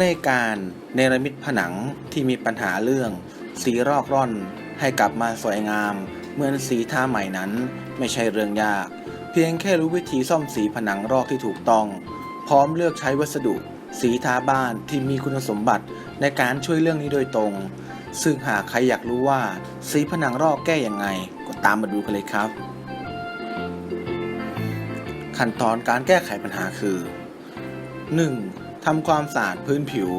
ในการเนรมิตผนังที่มีปัญหาเรื่อง สีรอกร่อนให้กลับมาสวยงาม เหมือนสีทาใหม่นั้นไม่ใช่เรื่องยาก เพียงแค่รู้วิธีซ่อมสีผนังรอกที่ถูกต้อง พร้อมเลือกใช้วัสดุ สีทาบ้านที่มีคุณสมบัติในการช่วยเรื่องนี้โดยตรง ซึ่งหากใครอยากรู้ว่า สีผนังรอกแก้อย่างไง ก็ตามมาดูกันเลยครับ ขั้นตอนการแก้ไขปัญหาคือ 1. ทำความสะอาดพื้นผิว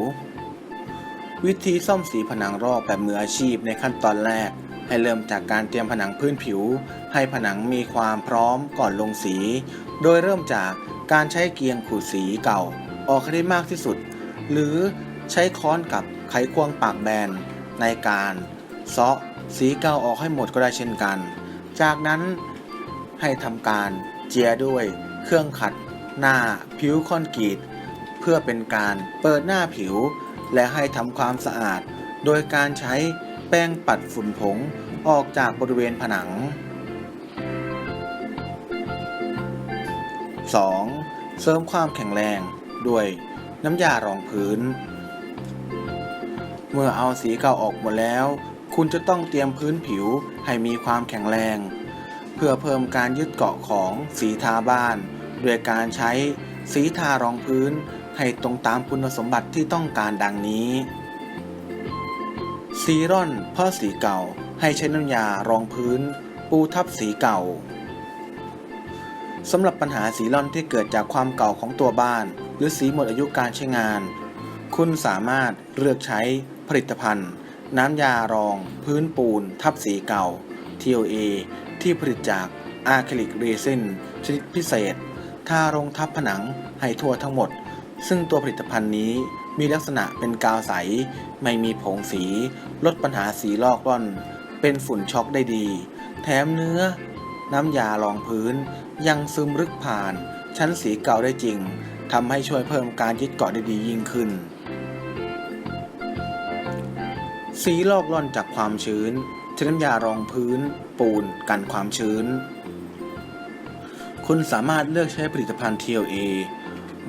วิธีซ่อมสีผนังรอกแบบมืออาชีพในขั้นตอนแรก ให้เริ่มจากการเตรียมผนังพื้นผิว ให้ผนังมีความพร้อมก่อนลงสี โดยเริ่มจากการใช้เกียงขูดสีเก่า ออกให้ได้มากที่สุด หรือใช้ค้อนกับไขควงปากแบนในการเซาะสีเก่าออกให้หมดก็ได้เช่นกัน จากนั้นให้ทำการเจียด้วยเครื่องขัดหน้าผิวคอนกรีต เพื่อเป็นการเปิดหน้าผิว และให้ทำความสะอาด โดยการใช้แป้งปัดฝุ่นผงออกจากบริเวณผนัง 2. เสริมความแข็งแรงด้วยน้ำยารองพื้น เมื่อเอาสีเก่าออกหมดแล้ว คุณจะต้องเตรียมพื้นผิวให้มีความแข็งแรง เพื่อเพิ่มการยึดเกาะของสีทาบ้าน ด้วยการใช้สีทารองพื้น ให้ตรงตามคุณสมบัติที่ต้องการดังนี้สีร่อนเพราะสีเก่าให้ใช้น้ำยารองพื้น ปูทับสีเก่าสำหรับปัญหาสีร่อนที่เกิดจากความเก่าของตัวบ้าน หรือสีหมดอายุการใช้งาน คุณสามารถเลือกใช้ผลิตภัณฑ์ น้ำยารอง พื้นปูน ทับสีเก่า TOA ที่ผลิตจากอะคริลิกเรซินชนิดพิเศษ ทาลงทับผนังให้ทั่วทั้งหมด ซึ่งตัวผลิตภัณฑ์นี้มีลักษณะเป็นกาวใส ไม่มีผงสี ลดปัญหาสีลอกร่อน เป็นฝุ่นช็อกได้ดี แถมเนื้อ น้ำยารองพื้น ยังซึมลึกผ่าน ชั้นสีเก่าได้จริงทำให้ช่วยเพิ่มการยึดเกาะได้ดียิ่งขึ้น สีลอกล่อนจากความชื้นใช้น้ำยารองพื้น ปูนกันความชื้น คุณสามารถเลือกใช้ผลิตภัณฑ์ TLA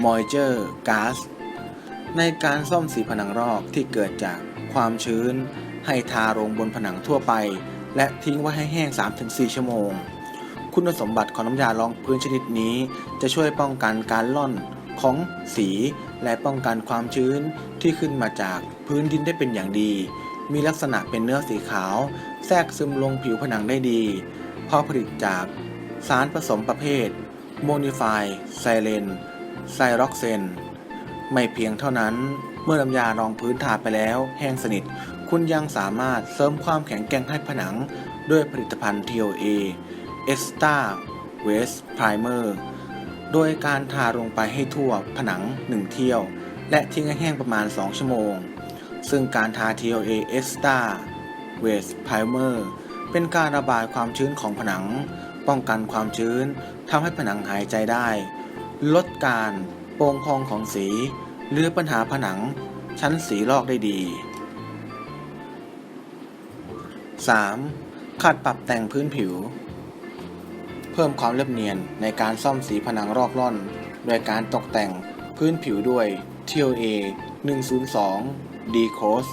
Moisture Gas ในการซ่อมสีผนังรอกที่เกิดจากความชื้น ให้ทาลงบนผนังทั่วไป และทิ้งไว้ให้แห้ง 3-4 ชั่วโมง คุณสมบัติของน้ำยารองพื้นชนิดนี้จะช่วยป้องกันการล่อนของสีและป้องกันความชื้นที่ขึ้นมาจากพื้นดินได้เป็นอย่างดี มีลักษณะเป็นเนื้อสีขาว แทรกซึมลงผิวผนังได้ดีเพราะผลิตจากสารผสมประเภทโมนิฟายไซเลน ไซร็อกเซน ไม่เพียงเท่านั้น เมื่อน้ำยารองพื้นทาไปแล้วแห้งสนิท คุณยังสามารถเสริมความแข็งแกร่งให้ผนัง ด้วยผลิตภัณฑ์ TOA Extra Waste Primer โดยการทาลงไปให้ทั่วผนัง 1 เที่ยว และทิ้งให้แห้งประมาณ 2 ชั่วโมง ซึ่งการทา TOA Extra Waste Primer เป็นการระบายความชื้นของผนัง ป้องกันความชื้นทำให้ผนังหายใจได้ ลดการโป่งพองของสี หรือปัญหาผนังชั้นสีลอกได้ดี 3. ขัดปรับแต่งพื้นผิว เพิ่มความเรียบเนียนในการซ่อมสีผนังรอกร่อน โดยการตกแต่งพื้นผิวด้วย TOA 102 D Cross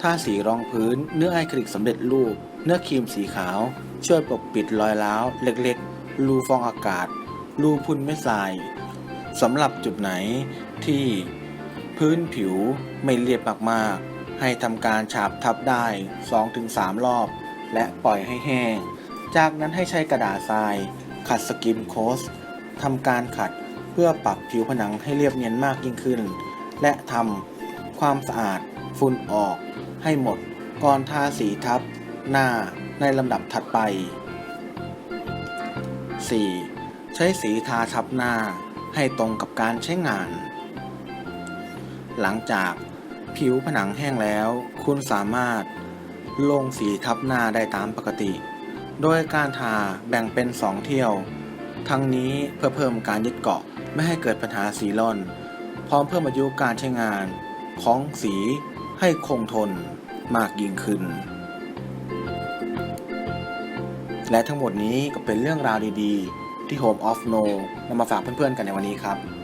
ถ้าสีรองพื้นเนื้อไอคริลิกสำเร็จรูป เนื้อครีมสีขาว ช่วยปกปิดรอยร้าว เล็กๆ รูฟองอากาศ รูพุนไม่ทรายสำหรับจุดไหนที่พื้นผิวไม่เรียบมากๆ ให้ทำการฉาบทับได้ 2-3 รอบ และปล่อยให้แห้ง จากนั้นให้ใช้กระดาษทราย ขัดสกิมโคสทำการขัดเพื่อปรับผิวผนังให้เรียบเนียนมากยิ่งขึ้น และทำความสะอาดฝุ่นออกให้หมดก่อนทาสีทับหน้าในลำดับถัดไป 4. ใช้สีทาทับหน้าให้ตรงกับการใช้งาน หลังจากผิวผนังแห้งแล้ว คุณสามารถลงสีทับหน้าได้ตามปกติ โดยการทาแบ่งเป็น2เที่ยว ทั้งนี้เพื่อเพิ่มการยึดเกาะไม่ให้เกิดปัญหาสีร่อน พร้อมเพิ่มอายุการใช้งานของสีให้คงทนมากยิ่งขึ้น และทั้งหมดนี้ก็เป็นเรื่องราวดีๆ ที่ Home of No นำมาฝากเพื่อนๆกันในวันนี้ครับ